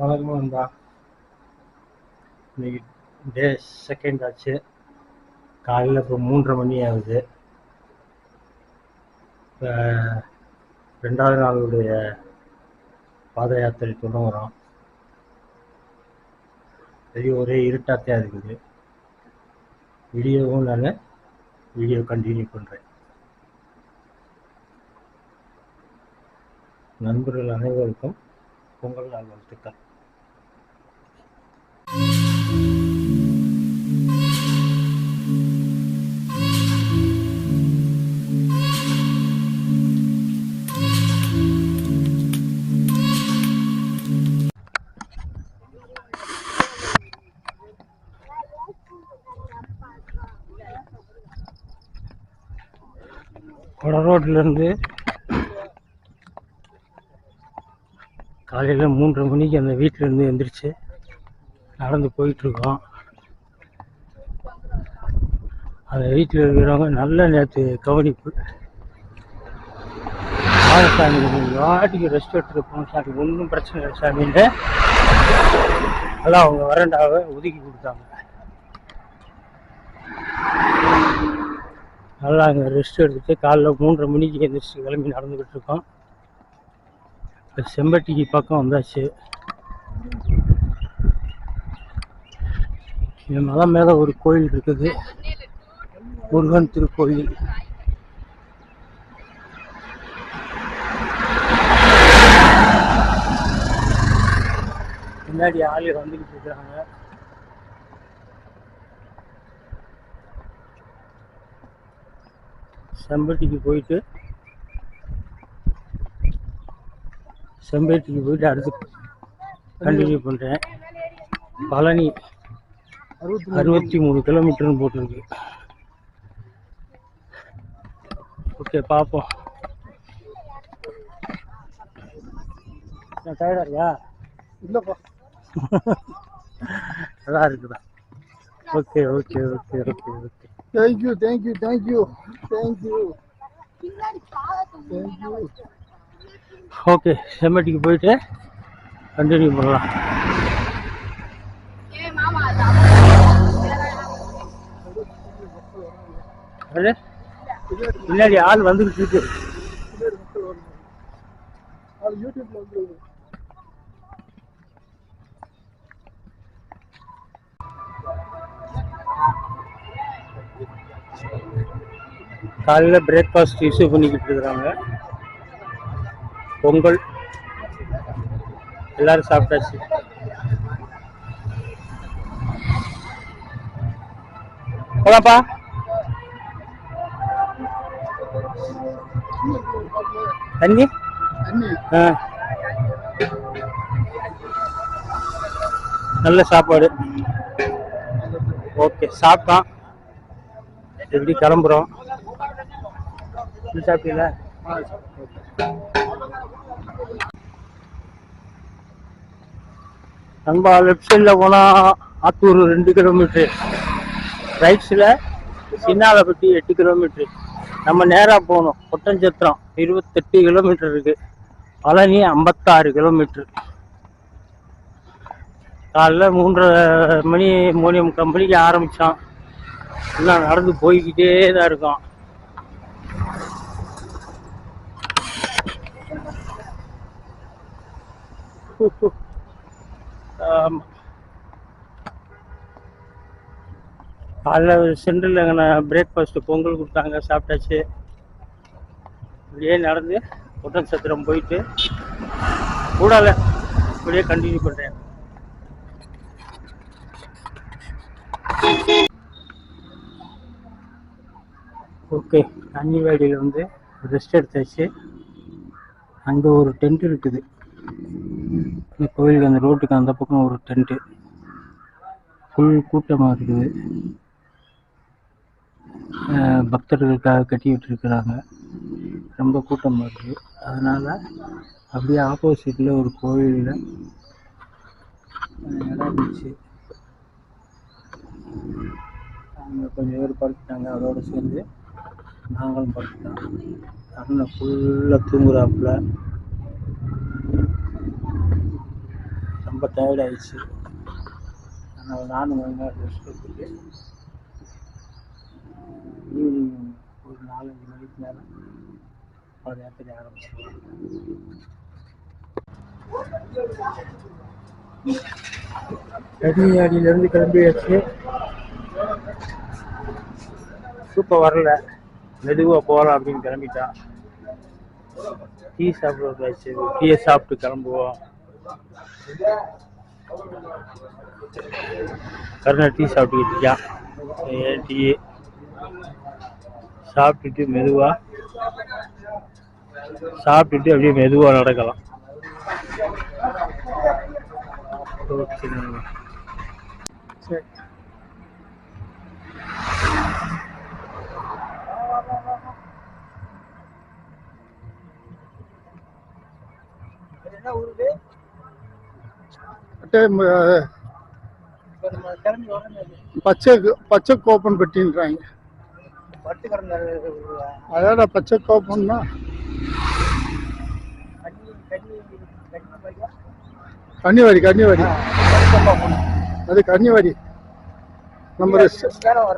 வணக்கம் நண்பா இன்னைக்கு டே செகண்ட் ஆச்சு. காலையில் இப்போ மூன்றரை மணி ஆகுது. இப்போ ரெண்டாவது நாளுடைய பாத யாத்திரை தொடங்குறோம் வெளியே ஒரே இருட்டாத்தே இருக்குது. வீடியோவும் நான் வீடியோ கண்டினியூ பண்ணுறேன் நண்பர்கள் அனைவருக்கும் பொங்கல் நாள் வட ரோட்லேருந்து காலையில் மூன்றரை மணிக்கு அந்த வீட்டிலேருந்து எந்திரிச்சு நடந்து போயிட்டுருக்கோம். அந்த வீட்டில் இருக்கிறவங்க நல்ல நேற்று கவனிப்பு. சாமி வாட்டிக்கு ரெஸ்ட் எடுத்துருப்போம் சாமி ஒன்றும் பிரச்சனை இல்லை சாமின்னு நல்லா அவங்க வரண்டாவை ஒதுக்கி கொடுத்தாங்க. நல்லா அங்கே ரெஸ்ட் எடுத்துட்டு காலைல மூன்றரை மணிக்கு எழுந்திரிச்சு கிளம்பி நடந்துக்கிட்டு இருக்கோம். இப்போ செம்பட்டிக்கு பக்கம் வந்தாச்சு. இந்த மலை மேலே ஒரு கோயில் இருக்குது. முருகன் திருக்கோயில். பின்னாடி ஆளு வந்துக்கிட்டு இருக்கிறாங்க செம்பட்டிக்கு போயிட்டு செம்பேட்டிக்கு போயிட்டு அடுத்து கண்டினியூ பண்ணுறேன் பழனி அறுபத்தி மூணு கிலோமீட்டர்னு போட்டிருக்கு. ஓகே பார்ப்போம். டயர்டாரியா இல்லப்பா. நல்லா இருக்குதா okay okay okay okay okay thank you thank you thank you thank you thank you okay செம்மட்டிக்கு போயிட்டு கண்டினியூ பண்ணலாம். பின்னாடி ஆள் வந்துக்கிட்டு இருக்கு. யூடியூப்ல வந்து காலையில் பிரேக்ஃபாஸ்ட் இஷ்யூ பண்ணிக்கிட்டு இருக்கிறாங்க. பொங்கல். எல்லாரும் சாப்பிட்டாச்சு. போலாப்பா தண்ணி? ஆ. நல்ல சாப்பாடு. ஓகே சாப்பிட்டான் எப்படி கிளம்புறோம்? நீ சாப்பிட்டீங்களா நண்பா லெஃப்ட் சைடில் போனால் ஆத்தூர் ரெண்டு கிலோமீட்ரு ரைட்ஸில் சின்னாலப்பட்டி எட்டு கிலோமீட்ரு நம்ம நேராக போகணும். ஒட்டஞ்சத்திரம் இருபத்தெட்டு கிலோமீட்டர் இருக்கு. பழனி ஐம்பத்தாறு கிலோமீட்ரு காலைல மூன்றரை மணி மூணு முக்கால் மணிக்கு ஆரம்பித்தோம் எல்லாம் நடந்து போய்கிட்டே தான் இருக்கான். காலைல சென்டரில் எங்கே பிரேக்ஃபாஸ்ட்டு பொங்கல் கொடுத்தாங்க சாப்பிட்டாச்சு. இப்படியே நடந்து ஒட்டன் சத்திரம் போயிட்டு கூடால இப்படியே கண்டினியூ பண்ணுறேன் ஓகே கன்னிவாடியில் வந்து ரெஸ்ட் எடுத்தாச்சு. அங்கே ஒரு டென்ட் இருக்குது. இந்த கோயிலுக்கு அந்த ரோட்டுக்கு அந்த பக்கம் ஒரு டென்ட்டு. ஃபுல் கூட்டமாக இருக்குது. பக்தர்களுக்காக கட்டி விட்டுருக்குறாங்க ரொம்ப கூட்டமாக இருக்குது. அதனால் அப்படியே ஆப்போசிட்டில் ஒரு கோயிலில் இடம் இருந்துச்சு. அங்கே கொஞ்சம் பேர் படுத்துட்டாங்க. அதோடு சேர்ந்து நாங்களும் படுத்துட்டோம். அண்ணன் ஃபுல்லாக தூங்குறாப்புல. ரொம்ப ரொம்ப டயர்ட் ஆயிடுச்சு அதனால நானும் கொஞ்ச நேரம் ரெஸ்ட் எடுத்துட்டு ஈவினிங் ஒரு நாலஞ்சு மணிக்கு மேலே ஒரு இடத்துல ஆரம்பிச்சிருவேன் கன்னியாடியிலேருந்து கிளம்பியாச்சு சூப்பர் வரல மெதுவாக போகலாம் அப்படின்னு கிளம்பிட்டா டீ சாப்பிட்றதாச்சு டீயை சாப்பிட்டு கிளம்புவோம் கருணா டீ சாப்பிட்டுக்கிட்டு ஏன் டீ. சாப்பிட்டுட்டு மெதுவாக சாப்பிட்டுட்டு அப்படியே மெதுவாக நடக்கலாம். ஓகே. அட்டே, ம, இப்போ நம்ம கிளம்பி வரணும் பச்சை பச்சை கோப்பன் பெட்டின்றாங்க அதாடா பச்சை பையா கன்னிவாடி கன்னிவாடி. அது கன்னிவாடி. நம்ம ரெஸ்- நேரம்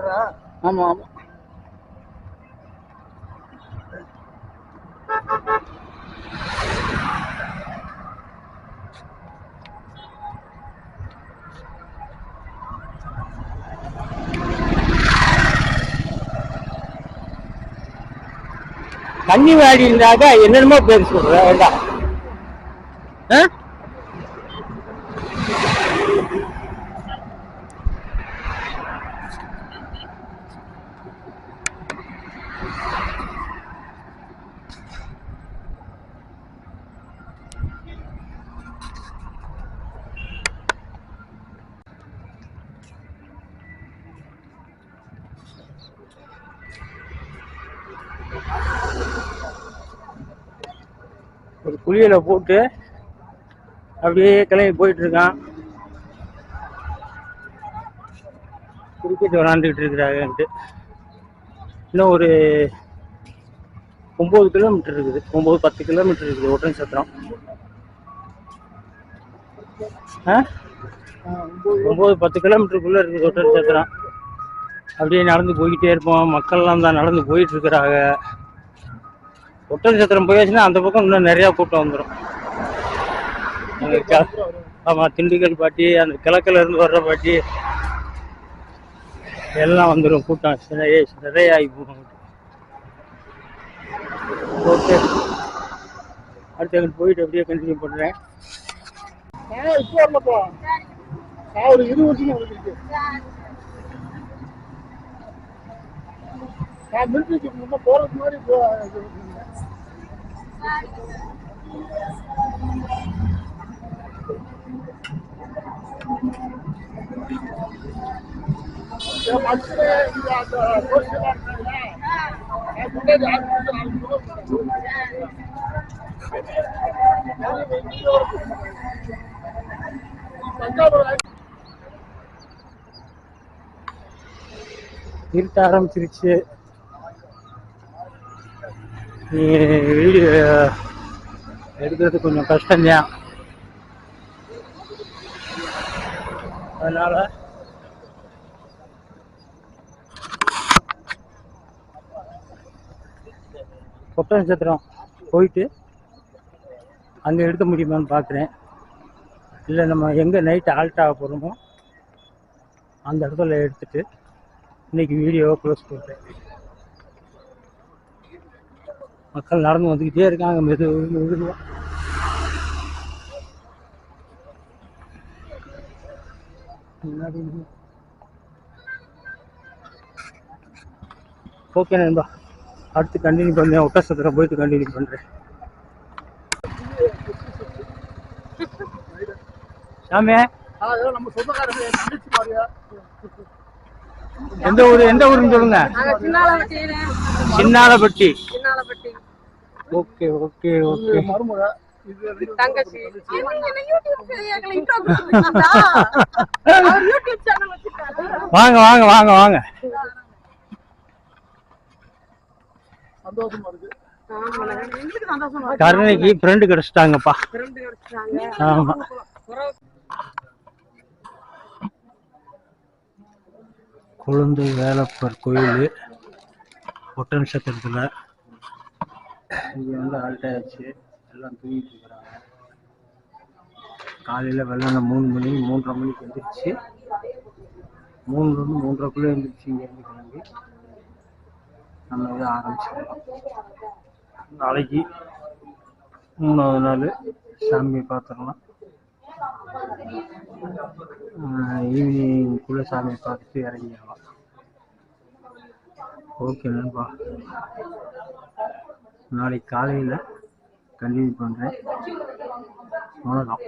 கன்னி வாடி ஆமா இருந்தாக்க என்னென்னமோ பேர் சொல்கிறேன் வேண்டாம் ஆ? ஒரு குளியலை போட்டு அப்படியே கிளம்பி போயிட்டு இருக்கான் கிரிக்கெட் விளாண்டுக்கிட்டு இருக்கிறாங்கன்ட்டு இன்னும் ஒரு ஒம்பது கிலோமீட்டர் இருக்குது. ஒம்பது பத்து கிலோமீட்டர் இருக்குது ஒட்டன் சத்திரம். ஒம்பது பத்து கிலோமீட்டருக்குள்ளே இருக்குது ஒட்டன் சத்திரம். அப்படியே நடந்து போய்கிட்டே இருப்போம். மக்கள்லாம் தான் நடந்து போயிட்டு இருக்கிறாங்க ஒட்டல் சத்திரம் போயாச்சுன்னா அந்த பக்கம் இன்னும் நிறையா கூட்டம் வந்துடும் ஆமாம் திண்டுக்கல் பாட்டி அந்த கிழக்கில் இருந்து வர்ற பாட்டி எல்லாம் வந்துடும் கூட்டம். நிறைய நிறைய ஆகி போகும். ஓகே. அடுத்து அங்கிட்டு போயிட்டு அப்படியே கண்டினியூ பண்ணுறேன் இப்போ வரலப்பா நான் ஒரு இருபது வருஷம் வந்துருக்கு நான் மிலிட்ரிக்கு இருட்ட ஆரம்பிச்சிருச்சு நீ வீடியோ எடுக்கிறது கொஞ்சம் கஷ்டம்தான் அதனால் கொட்டன் நட்சத்திரம் போயிட்டு அங்கே எடுக்க முடியுமான்னு பார்க்குறேன் இல்லை நம்ம எங்கே நைட்டு ஆல்ட் ஆக போகிறோமோ அந்த இடத்துல எடுத்துகிட்டு இன்றைக்கி வீடியோவை க்ளோஸ் பண்ணுறேன் மக்கள் நடந்து வந்துக்கிட்டே இருக்காங்க மெது மெதுவாக ஓகே நண்பா. அடுத்து கண்டினியூ பண்ணேன் ஒட்டசத்திரம் போயிட்டு கண்டினியூ பண்ணுறேன் சாமி ஆ, ஏதோ நம்ம சொந்தக்காரங்க என் தங்கச்சி மாதிரியா? எந்த ஊர் எந்த ஊருன்னு சொல்லுங்க. Chinnalapatti okay okay okay. வாங்க வாங்க வாங்க வாங்க. கருணைக்கு ஃப்ரெண்டு கிடைச்சிட்டாங்கப்பா. ஆமா. குழந்தை வேலப்பர் கோயில் ஒட்டன்சத்திரத்தில் இங்கே வந்து ஆல்ட் ஆயிடுச்சு எல்லாம் தூங்கிட்டு இருக்கிறாங்க. காலையில் வெள்ளன மூணு மணி மூன்றரை மணிக்கு எழுந்திரிச்சு மூணுலேருந்து மூன்றரைக்குள்ளே எழுந்திரிச்சு இங்கேருந்து கிளம்பி நம்ம இதை ஆரம்பிச்சிடலாம் நாளைக்கு மூணாவது நாள் சாமியை பார்த்துடலாம். ஈவினிங்குள்ளே சாமியை பார்த்துட்டு இறங்கிடலாம். ஓகே நண்பா. நாளைக்கு காலையில் கண்டினியூ பண்ணுறேன் அவ்வளோதான்